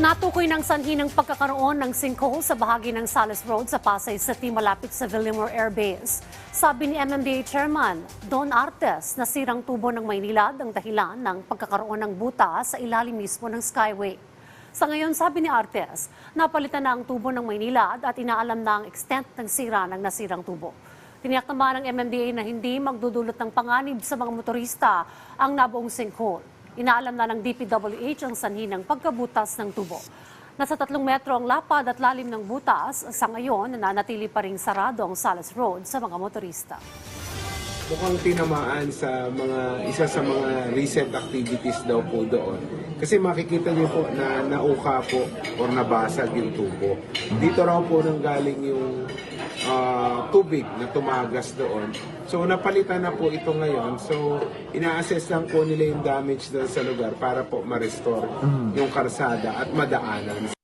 Natukoy ng sanhi ng pagkakaroon ng sinkhole sa bahagi ng Salis Road sa Pasay City malapit sa Villamor Air Base. Sabi ni MMDA Chairman Don Artes, nasirang tubo ng Maynilad ang dahilan ng pagkakaroon ng buta sa ilalim mismo ng Skyway. Sa ngayon, sabi ni Artes, napalitan na ang tubo ng Maynilad at inaalam na ang extent ng sira ng nasirang tubo. Tiniyak naman ng MMDA na hindi magdudulot ng panganib sa mga motorista ang nabuong sinkhole. Inaalam na ng DPWH ang sanhi ng pagkabutas ng tubo. Nasa tatlong metro ang lapad at lalim ng butas. Sa ngayon, nananatili pa rin sarado ang Salas Road sa mga motorista. mukhang tinamaan sa mga isa sa mga recent activities daw po doon. Kasi makikita niyo po na nauka po or nabasag yung tubo. Dito raw po nang galing yung tubig na tumagas doon. So napalitan na po ito ngayon. So ina-assess lang po nila yung damage doon sa lugar para po ma-restore yung karsada at madaanan.